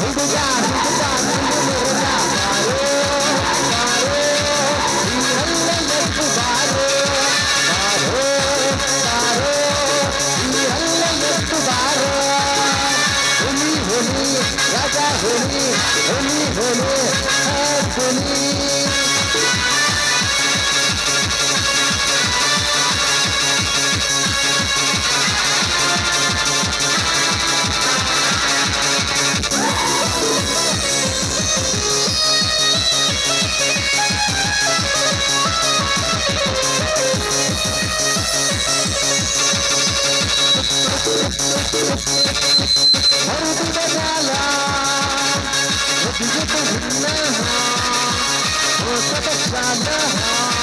Obrigado. Shabbat Shalom.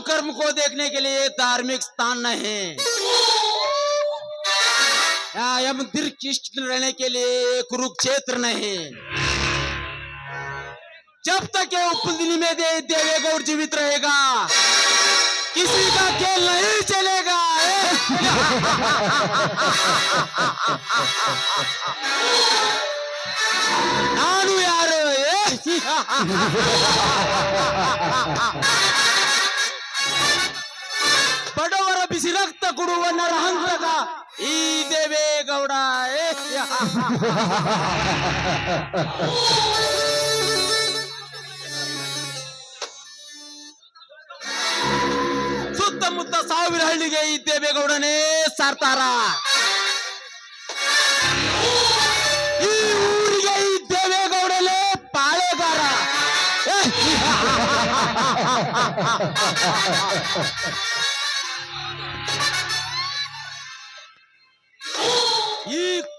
काम कर्म को देखने के लिए धार्मिक स्थान नहीं। या मंदिर रहने के लिए कुरुक्षेत्र नहीं। जब तक ये उपलिनी में दे, देवे गौर जीवित रहेगा, किसी का खेल नहीं चलेगा। नानू यार ಬಿಸಿ ರಕ್ತ ಕೊಡುವ ನರಹಂತಕ. ಈ ದೇವೇಗೌಡ ಸುತ್ತಮುತ್ತ ಸಾವಿರ ಹಳ್ಳಿಗೆ ಈ ದೇವೇಗೌಡನೇ ಸಾರ್ತಾರ. ಈ ಊರಿಗೆ ಈ ದೇವೇಗೌಡಲೇ ಪಾಳೆಗಾರ.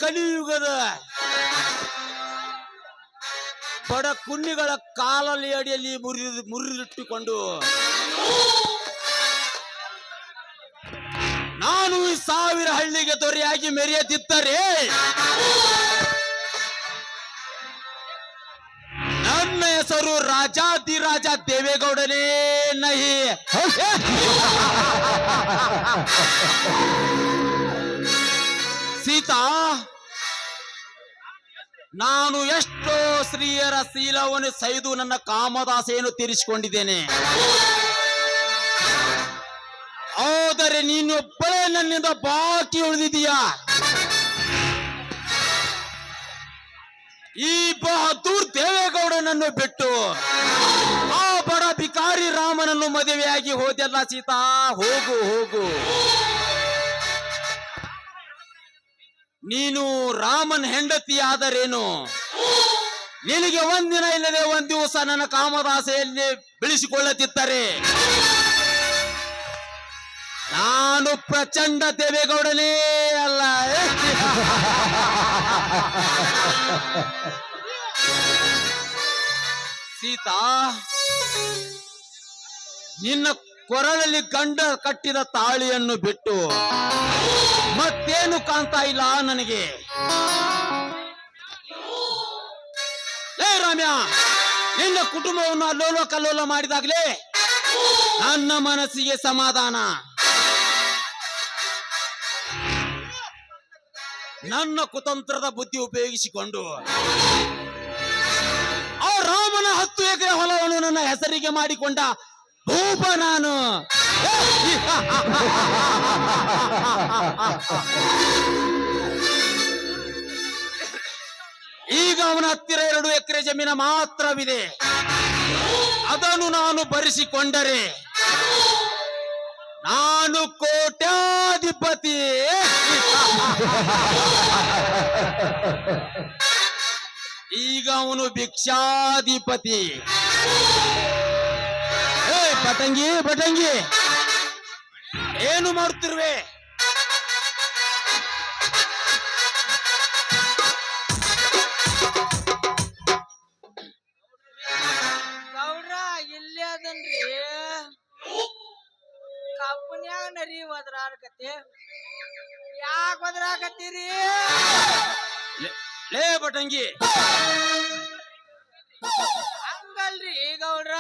ಕಲಿಯುಗದ ಬಡ ಕುಣ್ಣಿಗಳ ಕಾಲಲ್ಲಿ ಅಡಿಯಲ್ಲಿ ಮುರಿದು ಮುರಿದಿಟ್ಟುಕೊಂಡು, ನಾನು ಈ ಸಾವಿರ ಹಳ್ಳಿಗೆ ದೊರೆಯಾಗಿ ಮೆರೆಯದಿದ್ದರೆ, ನನ್ನ ಹೆಸರು ರಾಜಾದಿರಾಜ ದೇವೇಗೌಡನೇ ನಹಿ. ನಾನು ಎಷ್ಟೋ ಸ್ತ್ರೀಯರ ಶೀಲವನ್ನು ಸೈದು ನನ್ನ ಕಾಮದಾಸೆಯನ್ನು ತೀರಿಸಿಕೊಂಡಿದ್ದೇನೆ. ಆದರೆ ನೀನೊಬ್ಬಳೇ ನನ್ನಿಂದ ಬಾಕಿ ಉಳಿದಿದೀಯಾ ಈ ಬಹದ್ದೂರ್ ದೇವೇಗೌಡನನ್ನು ಬಿಟ್ಟು ಆ ಬಡ ಭಿಕಾರಿ ರಾಮನನ್ನು ಮದುವೆಯಾಗಿ ಹೋದೆಲ್ಲ ಸೀತಾ, ಹೋಗು ಹೋಗು. ನೀನು ರಾಮನ್ ಹೆಂಡತಿ ಆದರೇನು ನಿನಗೆ ಒಂದಿನ ಇಲ್ಲದೆ ಒಂದ್ ದಿವಸ ನನ್ನ ಕಾಮದಾಸೆಯಲ್ಲಿ ಬೆಳೆಸಿಕೊಳ್ಳುತ್ತಿದ್ದರೆ ನಾನು ಪ್ರಚಂಡ ದೇವೇಗೌಡನೇ ಅಲ್ಲ. ಸೀತಾ, ನಿನ್ನ ಕೊರಳಲ್ಲಿ ಗಂಡ ಕಟ್ಟಿದ ತಾಳಿಯನ್ನು ಬಿಟ್ಟು ಮತ್ತೇನು ಕಾಣ್ತಾ ಇಲ್ಲ ನನಗೆ. ಏ ರಾಮ್ಯ, ನಿನ್ನ ಕುಟುಂಬವನ್ನು ಅಲ್ಲೋಲ ಕಲ್ಲೋಲ ಮಾಡಿದಾಗಲೇ ನನ್ನ ಮನಸ್ಸಿಗೆ ಸಮಾಧಾನ. ನನ್ನ ಕುತಂತ್ರದ ಬುದ್ಧಿ ಉಪಯೋಗಿಸಿಕೊಂಡು ಆ ರಾಮನ ಹತ್ತು ಎಕರೆ ಹೊಲವನ್ನು ನನ್ನ ಹೆಸರಿಗೆ ಮಾಡಿಕೊಂಡ ಭೂಪ ನಾನು. ಈಗ ಅವನ ಹತ್ತಿರ ಎರಡು ಎಕರೆ ಜಮೀನ ಮಾತ್ರವಿದೆ. ಅದನ್ನು ನಾನು ಭರಿಸಿಕೊಂಡರೆ ನಾನು ಕೋಟ್ಯಾಧಿಪತಿ. ಈಗ ಅವನು ಭಿಕ್ಷಾಧಿಪತಿ. ಏ ಪಟಂಗಿ ಪಟಂಗಿ ಏನು ಮಾಡುತ್ತಿರುವೆ ಗೌಡ್ರ ಇಲ್ಲೇ ಅದನ್ರಿ. ಕಪ್ಪನ್ಯಾಗ ನರಿ ಒದ್ರಾಡ್ಕತಿ ಯಾಕ ಒದ್ರಾಕತ್ತೀರಿ? ಲೇ- ಲೇ ಬಟಂಗಿ. ಹಂಗಲ್ರಿ ಗೌಡ್ರ.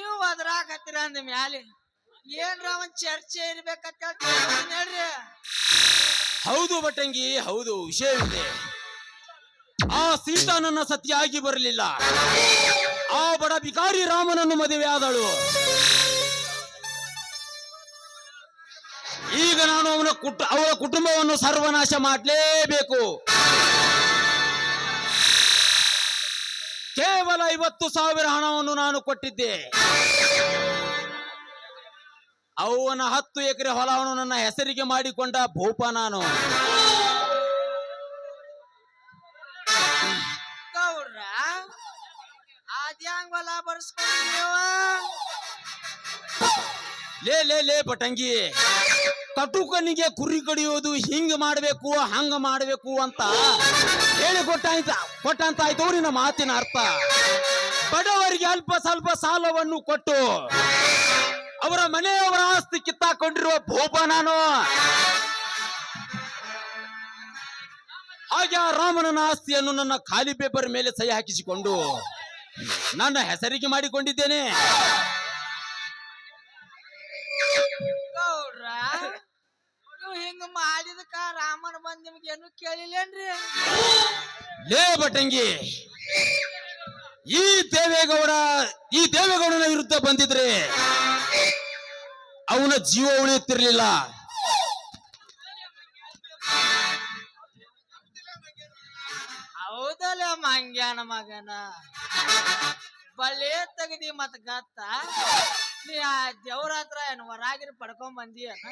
ನೀವು ಅದ್ರಾಕತ್ತೀರ ಅಂದ ಮ್ಯಾಲೆ. ಏನ್ರ ಒಂದ್ ಚರ್ಚೆ ಇರ್ಬೇಕಂತ ಹೇಳ್ರಿ. ಹೌದು ಬಟಂಗಿ ಹೌದು ವಿಷಯವಿದೆ ಆ ಸೀತಾ ನನ್ನ ಸತಿಯಾಗಿ ಬರಲಿಲ್ಲ. ಆ ಬಡ ಬಿಕಾರಿ ರಾಮನನ್ನು ಮದುವೆ ಆದಳು. ಈಗ ನಾನು ಅವನ ಕುಟ, ಅವಳ ಕುಟುಂಬವನ್ನು ಸರ್ವನಾಶ ಮಾಡಲೇಬೇಕು. ಕೇವಲ ಐವತ್ತು ಸಾವಿರ ಹಣವನ್ನು ನಾನು ಕೊಟ್ಟಿದ್ದೆ. ಅವನ ಹತ್ತು ಎಕರೆ ಹೊಲವನ್ನು ನನ್ನ ಹೆಸರಿಗೆ ಮಾಡಿಕೊಂಡ ಭೂಪ ನಾನು. ಗೌಡ್ರ ಹೊಲ ಲೇ ಲೇ ಲೇ ಪಟಂಗಿ. ಕಟುಕನಿಗೆ ಕುರಿ ಕಡಿಯೋದು ಹಿಂಗ್ ಮಾಡ್ಬೇಕು ಹಂಗ ಮಾಡ್ಬೇಕು ಅಂತ ಹೇಳಿ ಕೊಟ್ಟಾಯ್ತ ಕೊಟ್ಟಂತ ಆಯ್ತು ನಿನ್ನ ಮಾತಿನ ಅರ್ಥ. ಬಡವರಿಗೆ ಅಲ್ಪ ಸ್ವಲ್ಪ ಸಾಲವನ್ನು ಕೊಟ್ಟು ಅವರ ಮನೆಯವರ ಆಸ್ತಿ ಕಿತ್ತಾಕೊಂಡಿರುವ ಭೂಪ ನಾನು. ಹಾಗೆ ಆ ರಾಮನ ಆಸ್ತಿಯನ್ನು ನನ್ನ ಖಾಲಿ ಪೇಪರ್ ಮೇಲೆ ಸಹಿ ಹಾಕಿಸಿಕೊಂಡು ನನ್ನ ಹೆಸರಿಗೆ ಮಾಡಿಕೊಂಡಿದ್ದೇನೆ. ಹಿಂಗ ಮಾಡಿದಕ್ಕ ರಾಮನ ಬಂದ್ ನಿಮ್ಗೆ ಏನು ಕೇಳಿಲ್ಲೇನ್ರಿ? ಲೇ ಬಟಂಗಿ ಈ ದೇವೇಗೌಡ, ಈ ದೇವೇಗೌಡನ ವಿರುದ್ಧ ಬಂದಿದ್ರೆ ಅವನ ಜೀವ ಉಳಿಯುತ್ತಿರ್ಲಿಲ್ಲ. ಹೌದಲ್ಲ ಮಂಗ್ಯಾನ ಮಗನ? ಬಲ್ಲೇ ತೆಗದಿ ಮತ್ ಗತ್ತ? ನೀ ಆ ದೇವ್ರ ಹತ್ರ ಏನ್ ಹೊರಾಗಿರಿ ಪಡ್ಕೊಂಡ್ ಬಂದಿಯನ?